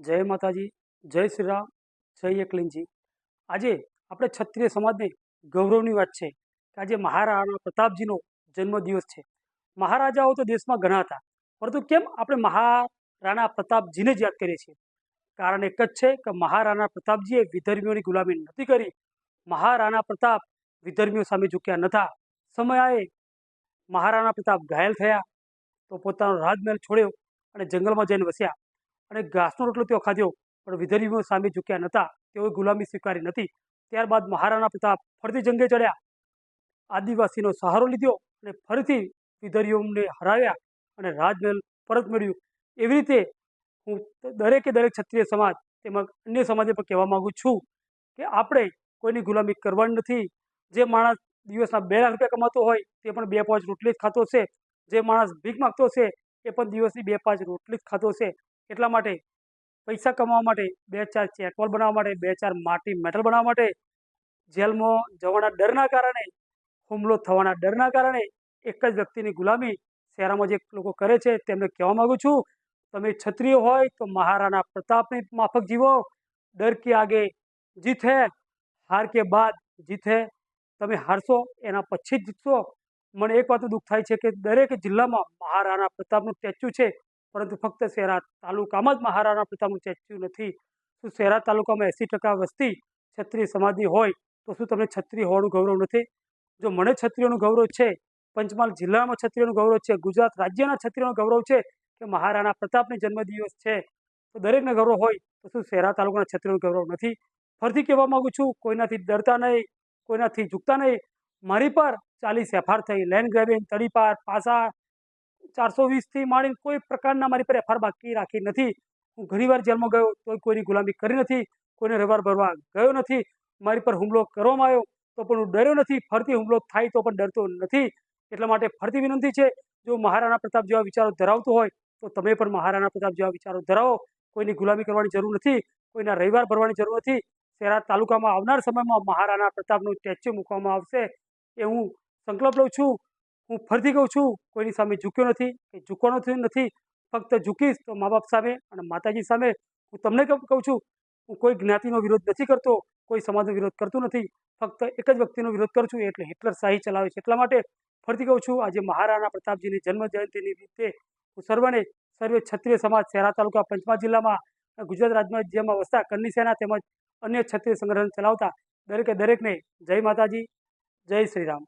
જય માતાજી, જય શ્રી રામ, જય એકલિંગજી. આજે આપણે ક્ષત્રિય સમાજને ગૌરવની વાત છે કે આજે મહારાણા પ્રતાપજીનો જન્મદિવસ છે. મહારાજાઓ તો દેશમાં ઘણા હતા, પરંતુ કેમ આપણે મહારાણા પ્રતાપજીને જ યાદ કરીએ છીએ? કારણ એક જ છે કે મહારાણા પ્રતાપજીએ વિધર્મીઓની ગુલામી નથી કરી, મહારાણા પ્રતાપ વિધર્મીઓ સામે ઝૂક્યા નતા. સમયે મહારાણા પ્રતાપ ઘાયલ થયા, તો પોતાનો રાજમહેલ છોડ્યો અને જંગલમાં જઈને વસ્યા. અને ઘાસનો રોટલો તેઓ ખાધ્યો, પણ વિધર્મીઓ સામે ઝૂક્યા નહોતા. તેઓએ ગુલામી સ્વીકારી નથી. ત્યારબાદ મહારાણા પ્રતાપ ફરીથી જંગે ચડ્યા. આદિવાસીનો સહારો લીધો અને ફરીથી વિધર્મીઓને હરાવ્યા અને રાજમહેલ પરત મેળવ્યું. એવી રીતે હું દરેકે દરેક ક્ષત્રિય સમાજ તેમજ અન્ય સમાજે પણ કહેવા માગું છું કે આપણે કોઈની ગુલામી કરવાની નથી. જે માણસ દિવસના બે લાખ રૂપિયા કમાતો હોય તે પણ બે પાંચ રોટલી જ ખાતો હશે. જે માણસ ભીખ માગતો હશે એ પણ દિવસની બે પાંચ રોટલી જ ખાતો હશે. એટલા માટે? પૈસા કમાવા માટે બે ચાર ચેકવોલ બનાવવા માટે, બે ચાર માટી મેટલ બનાવવા માટે? જેલમાં જવાના ડરના કારણે, હુમલો થવાના ડરના કારણે એક જ વ્યક્તિની ગુલામી શહેરમાં જે લોકો કરે છે તેમને કહેવા માગું છું, તમે ક્ષત્રિય હોય તો મહારાણા પ્રતાપની માફક જીવો. ડર કે આગે જીત હે હાર કે બાદ જીત. હે તમે હારશો, એના પછી જ જીતશો. મને એક વાતનું દુઃખ થાય છે કે દરેક જિલ્લામાં મહારાણા પ્રતાપનું સ્ટેચ્યુ છે. પરંતુ ફક્ત શહેરા તાલુકામાં જ મહારાણા પ્રતાપનું સ્ટેચ્યુ નથી. શું શહેરા તાલુકામાં એંસી ટકા વસ્તી ક્ષત્રિય સમાજની હોય તો શું તમને છત્રી હોવાનું ગૌરવ નથી? જો મને છત્રીઓનું ગૌરવ છે, પંચમહાલ જિલ્લામાં છત્રીઓનું ગૌરવ છે, ગુજરાત રાજ્યના છત્રીઓનું ગૌરવ છે કે મહારાણા પ્રતાપની જન્મદિવસ છે, તો દરેકને ગૌરવ હોય તો શું શહેરા તાલુકાના છત્રીઓનું ગૌરવ નથી? ફરીથી કહેવા માગું છું, કોઈનાથી ડરતા નહીં, કોઈનાથી ઝૂકતા નહીં. મારી પર ચાલીસ એફઆર થઈ. લેન્ડ ગ્રેબિંગ તડીપાર પાસા ચારસો વીસથી માંડીને કોઈ પ્રકારના મારી પર એફઆર બાકી રાખી નથી. હું ઘણીવાર જેલમાં ગયો તોય કોઈની ગુલામી કરી નથી, કોઈને રવાર ભરવા ગયો નથી, મારી પર હુમલો કરવામાં આવ્યો તો પણ હું ડર્યો નથી ફરતી હુમલો થાય તો પણ ડરતો નથી. એટલા માટે ફરતી વિનંતી છે, જો મહારાણા પ્રતાપ જેવા વિચારો ધરાવતો હોય, તો તમે પણ મહારાણા પ્રતાપ જેવા વિચારો ધરાવો. કોઈની ગુલામી કરવાની જરૂર નથી, કોઈના રવિવાર ભરવાની જરૂર નથી. શહેરા તાલુકામાં આવનાર સમયમાં મહારાણા પ્રતાપનું સ્ટેચ્યુ મૂકવામાં આવશે. એ હું સંકલ્પ લઉં છું. હું ફરીથી કહું છું, કોઈની સામે ઝૂક્યો નથી, કે ઝૂકવાનો નથી ફક્ત ઝૂકીશ તો મા બાપ સામે અને માતાજી સામે. હું તમને કહું છું, હું કોઈ જ્ઞાતિનો વિરોધ નથી કરતો, કોઈ સમાજનો વિરોધ કરતો નથી, ફક્ત એક જ વ્યક્તિનો વિરોધ કરું છું, એટલે હિટલર શાહી ચલાવે છે એટલા માટે ફરીથી કહું છું, આજે મહારાણા પ્રતાપજીની જન્મ જયંતિની રીતે હું સર્વને, સર્વે ક્ષત્રિય સમાજ, શહેરા તાલુકા, પંચમહાલ જિલ્લામાં ગુજરાત રાજ્યમાં વસતા કન્ની સેના તેમજ અન્ય ક્ષત્રિય સંગઠન ચલાવતા, દરેકે દરેકને જય માતાજી, જય શ્રી રામ.